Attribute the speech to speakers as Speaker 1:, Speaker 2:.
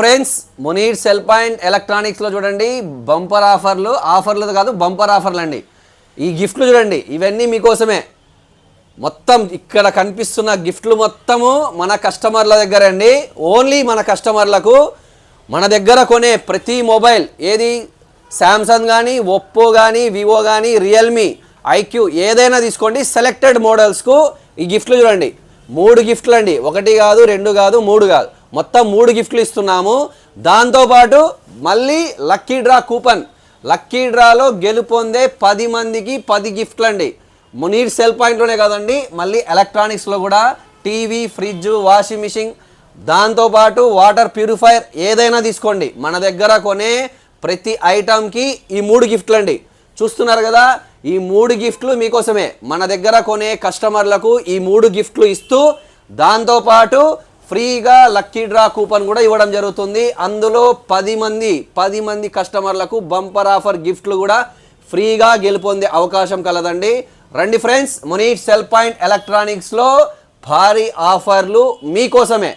Speaker 1: Friends Munir cell point ఎలక్ట్రానిక్స్లో చూడండి. Bumper ఆఫర్లు ఆఫర్లు కాదు బంపర్ ఆఫర్లు అండి ఈ గిఫ్ట్లు చూడండి ఇవన్నీ మీకోసమే. మొత్తం ఇక్కడ కనిపిస్తున్న గిఫ్ట్లు మొత్తము మన కస్టమర్ల దగ్గర అండి. ఓన్లీ మన కస్టమర్లకు. మన దగ్గర కొనే ప్రతి మొబైల్ ఏది శాంసంగ్ కానీ ఒప్పో కానీ వివో కానీ రియల్మీ ఐక్యూ ఏదైనా తీసుకోండి. సెలెక్టెడ్ మోడల్స్కు ఈ గిఫ్ట్లు చూడండి. మూడు గిఫ్ట్లు అండి ఒకటి కాదు రెండు కాదు మూడు కాదు. మొత్తం మూడు గిఫ్ట్లు ఇస్తున్నాము. దాంతోపాటు మళ్ళీ లక్కీ డ్రా కూపన్. లక్కీ డ్రాలో గెలుపొందే పది మందికి పది గిఫ్ట్లు అండి మునీర్ సెల్ పాయింట్లోనే కాదండి మళ్ళీ ఎలక్ట్రానిక్స్లో కూడా టీవీ ఫ్రిడ్జ్ వాషింగ్ మిషన్. దాంతోపాటు వాటర్ ప్యూరిఫైయర్ ఏదైనా తీసుకోండి. మన దగ్గర కొనే ప్రతి ఐటమ్కి ఈ మూడు గిఫ్ట్లు అండి చూస్తున్నారు కదా ఈ మూడు గిఫ్ట్లు మీకోసమే. మన దగ్గర కొనే కస్టమర్లకు ఈ మూడు గిఫ్ట్లు ఇస్తూ దాంతోపాటు ఫ్రీగా లక్కీ డ్రా కూపన్ కూడా ఇవ్వడం జరుగుతుంది. అందులో పది మంది పది మంది కస్టమర్లకు బంపర్ ఆఫర్ గిఫ్ట్లు కూడా ఫ్రీగా గెలుపొందే అవకాశం కలదండి. రండి ఫ్రెండ్స్ మునీట్ సెల్ పాయింట్ ఎలక్ట్రానిక్స్లో భారీ ఆఫర్లు మీకోసమే.